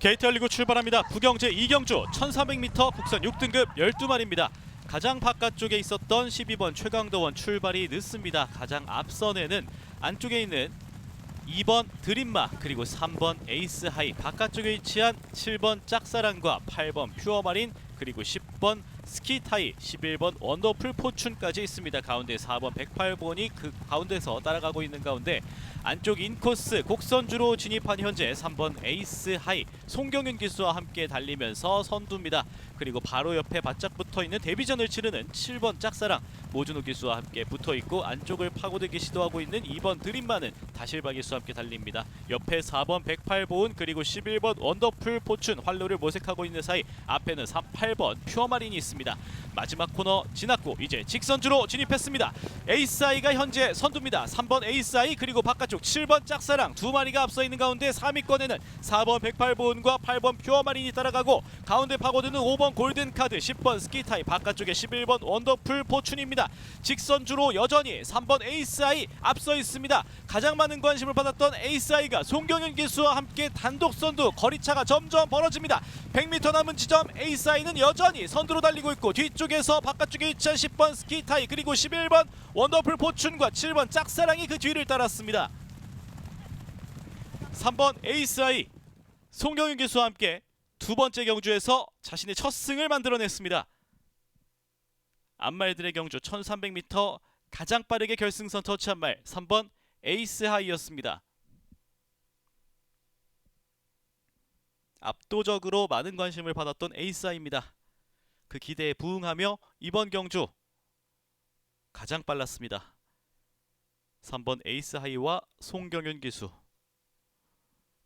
KT 리그 출발합니다. 구경제 이경주 1400m 국선 6등급 12마리입니다. 가장 바깥쪽에 있었던 12번 최강도원 출발이 늦습니다. 가장 앞선에는 안쪽에 있는 2번 드림마 그리고 3번 에이스 하이 바깥쪽에 위치한 7번 짝사랑과 8번 퓨어마린 그리고 10번 스키타이 11번 원더풀 포춘까지 있습니다. 가운데 4번 108번이 그 가운데서 따라가고 있는 가운데 안쪽 인코스 곡선주로 진입한 현재 3번 에이스 하이 송경윤 기수와 함께 달리면서 선두입니다. 그리고 바로 옆에 바짝 붙어 있는 데뷔전을 치르는 7번 짝사랑 모준호 기수와 함께 붙어 있고 안쪽을 파고들기 시도하고 있는 2번 드림마는 다실바 기수와 함께 달립니다. 옆에 4번 108본 그리고 11번 원더풀 포춘 활로를 모색하고 있는 사이 앞에는 3, 8번 퓨어마린이 있습니다. 마지막 코너 지났고 이제 직선주로 진입했습니다. 에이스아이가 현재 선두입니다. 3번 에이스아이 그리고 바깥쪽 7번 짝사랑 두 마리가 앞서 있는 가운데 3위권에는 4번 108본과 8번 퓨어마린이 따라가고 가운데 파고드는 5번 골든카드 10번 스키타이 바깥쪽에 11번 원더풀 포춘입니다. 직선주로 여전히 3번 에이스아이 앞서 있습니다. 가장 많은 관심을 받았던 에이스아이가 송경현 기수와 함께 단독 선두 거리차가 점점 벌어집니다. 100m 남은 지점 에이스아이는 여전히 선두로 달리고 있고 뒤쪽에서 바깥쪽에 위치한 10번 스키타이 그리고 11번 원더풀 포춘과 7번 짝사랑이 그 뒤를 따랐습니다. 3번 에이스아이 송경윤 기수와 함께 두 번째 경주에서 자신의 첫 승을 만들어냈습니다. 앞말들의 경주 1300m 가장 빠르게 결승선 터치한 말 3번 에이스 하이였습니다. 압도적으로 많은 관심을 받았던 에이스 하이입니다. 그 기대에 부응하며 이번 경주 가장 빨랐습니다. 3번 에이스 하이와 송경윤 기수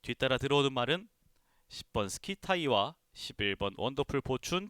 뒤따라 들어오는 말은 10번 스키타이와 11번 원더풀 포춘